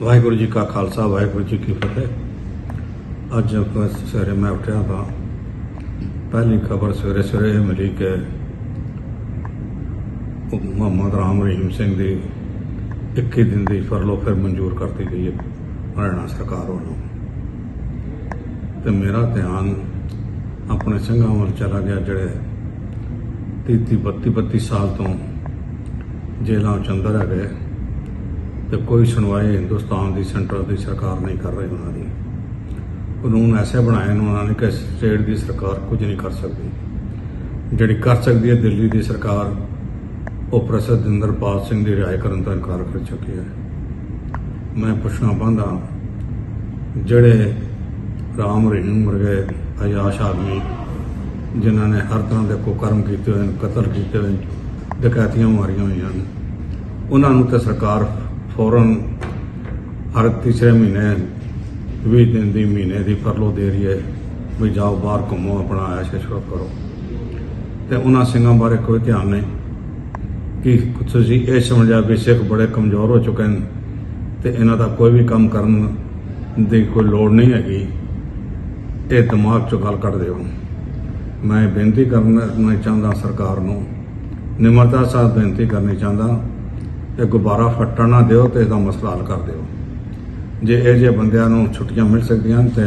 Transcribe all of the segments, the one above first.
ਵਾਹਿਗੁਰੂ ਜੀ ਕਾ ਖਾਲਸਾ, ਵਾਹਿਗੁਰੂ ਜੀ ਕੀ ਫਤਿਹ। ਅੱਜ ਆਪਾਂ ਸਵੇਰੇ ਮੈਂ ਉੱਠਿਆ ਤਾਂ ਪਹਿਲੀ ਖਬਰ ਸਵੇਰੇ ਸਵੇਰੇ ਇਹ ਮਿਲੀ ਕਿ ਮੁਹੰਮਦ ਰਾਮ ਰਹੀਮ ਸਿੰਘ ਦੀ 21 ਦਿਨ ਦੀ ਫਰਲੋ ਫਿਰ ਮਨਜ਼ੂਰ ਕਰਤੀ ਗਈ ਹੈ ਹਰਿਆਣਾ ਸਰਕਾਰ ਵੱਲੋਂ। ਤੇ ਮੇਰਾ ਧਿਆਨ ਆਪਣੇ ਸਿੰਘਾਂ ਵੱਲ ਚਲਾ ਗਿਆ, ਜਿਹੜੇ 30 32 32 ਸਾਲ ਤੋਂ ਜੇਲ੍ਹਾਂ ਚ ਅੰਦਰ ਹੈਗੇ ਤੇ ਕੋਈ ਸੁਣਵਾਈ ਹਿੰਦੁਸਤਾਨ ਦੀ, ਸੈਂਟਰ ਦੀ ਸਰਕਾਰ ਨਹੀਂ ਕਰ ਰਹੀ ਉਹਨਾਂ ਦੀ। ਕਾਨੂੰਨ ਐਸੇ ਬਣਾਏ ਨੇ ਉਹਨਾਂ ਨੇ ਕਿ ਸਟੇਟ ਦੀ ਸਰਕਾਰ ਕੁਝ ਨਹੀਂ ਕਰ ਸਕਦੀ। ਜਿਹੜੀ ਕਰ ਸਕਦੀ ਹੈ, ਦਿੱਲੀ ਦੀ ਸਰਕਾਰ ਉਹ ਪ੍ਰੋਫੈਸਰ ਇੰਦਰਪਾਲ ਸਿੰਘ ਦੀ ਰਿਹਾਈ ਕਰਨ ਤੋਂ ਇਨਕਾਰ ਕਰ ਚੁੱਕੀ ਹੈ। ਮੈਂ ਪੁੱਛਣਾ ਚਾਹੁੰਦਾ, ਜਿਹੜੇ ਰਾਮ ਰਹੀਮ ਵਰਗੇ ਅਯਾਸ਼ ਆਦਮੀ, ਜਿਨ੍ਹਾਂ ਨੇ ਹਰ ਤਰ੍ਹਾਂ ਦੇ ਕੁਕਰਮ ਕੀਤੇ ਹੋਏ ਨੇ, ਕਤਲ ਕੀਤੇ ਹੋਏ ਡਕੈਤੀਆਂ ਮਾਰੀਆਂ ਹੋਈਆਂ ਨੇ, ਉਹਨਾਂ ਨੂੰ ਤਾਂ ਸਰਕਾਰ ਫੌਰਨ ਹਰ ਤੀਸਰੇ ਮਹੀਨੇ 20 ਦਿਨ ਦੀ ਮਹੀਨੇ ਦੀ ਫਰਲੋ ਦੇ ਰਹੀ ਹੈ ਵੀ ਜਾਓ ਬਾਹਰ ਘੁੰਮੋ, ਆਪਣਾ ਐਸ਼ ਸ਼ੁਰੂ ਕਰੋ। ਤੇ ਉਹਨਾਂ ਸਿੰਘਾਂ ਬਾਰੇ ਕੋਈ ਧਿਆਨ ਨਹੀਂ। ਕਿ ਤੁਸੀਂ ਇਹ ਸਮਝਿਆ ਵੀ ਸਿੱਖ ਬੜੇ ਕਮਜ਼ੋਰ ਹੋ ਚੁੱਕੇ ਨੇ ਤੇ ਇਹਨਾਂ ਦਾ ਕੋਈ ਵੀ ਕੰਮ ਕਰਨ ਦੀ ਕੋਈ ਲੋੜ ਨਹੀਂ ਹੈਗੀ। ਇਹ ਦਿਮਾਗ ਚੋਂ ਗੱਲ ਕੱਢ ਦਿਓ ਮੈਂ ਬੇਨਤੀ ਕਰਨਾ ਚਾਹੁੰਦਾ ਸਰਕਾਰ ਨੂੰ। ਨਿਮਰਤਾ ਸਾਹਿਬ ਬੇਨਤੀ ਕਰਨੀ ਚਾਹੁੰਦਾ। ਇਹ ਗੁਬਾਰਾ ਫੱਟਣ ਨਾ ਦਿਓ ਤੇ ਇਹਦਾ ਮਸਲਾ ਹੱਲ ਕਰ ਦਿਓ। ਜੇ ਇਹ ਜੇ ਬੰਦਿਆਂ ਨੂੰ ਛੁੱਟੀਆਂ ਮਿਲ ਸਕਦੀਆਂ ਹਨ ਤੇ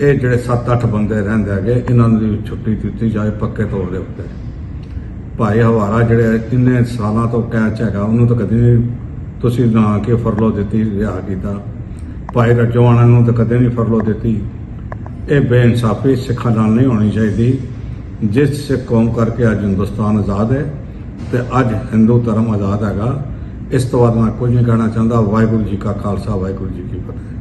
ਇਹ ਜਿਹੜੇ 7-8 ਬੰਦੇ ਰਹਿੰਦੇ ਹੈਗੇ, ਇਹਨਾਂ ਨੂੰ ਛੁੱਟੀ ਦਿੱਤੀ ਜਾਏ, ਪੱਕੇ ਤੌਰ ਦੇ ਉੱਤੇ। ਭਾਈ ਹਵਾਰਾ ਜਿਹੜੇ ਇੰਨੇ ਸਾਲਾਂ ਤੋਂ ਕੈਚ ਹੈਗਾ, ਉਹਨੂੰ ਤਾਂ ਕਦੇ ਨਹੀਂ ਤੁਸੀਂ ਨਾ ਕਿ ਫਰਲੋ ਦਿੱਤੀ, ਰਿਹਾ ਕੀਤਾ। ਭਾਈ ਰਜਵਾਣਾ ਨੂੰ ਤਾਂ ਕਦੇ ਨਹੀਂ ਫਰਲੋ ਦਿੱਤੀ। ਇਹ ਬੇਇਨਸਾਫੀ ਸਿੱਖਾਂ ਨਾਲ ਨਹੀਂ ਹੋਣੀ ਚਾਹੀਦੀ। ਜਿਸ ਸਿੱਖ ਕੌਮ ਕਰਕੇ ਅੱਜ ਹਿੰਦੁਸਤਾਨ ਆਜ਼ਾਦ ਹੈ ਤੇ ਅੱਜ ਹਿੰਦੂ ਧਰਮ ਆਜ਼ਾਦ ਹੈਗਾ। ਇਸ ਤੋਂ ਬਾਅਦ ਮੈਂ ਕੁਝ ਨਹੀਂ ਕਹਿਣਾ ਚਾਹੁੰਦਾ। ਵਾਹਿਗੁਰੂ ਜੀ ਕਾ ਖਾਲਸਾ, ਵਾਹਿਗੁਰੂ ਜੀ ਕੀ ਫਤਿਹ।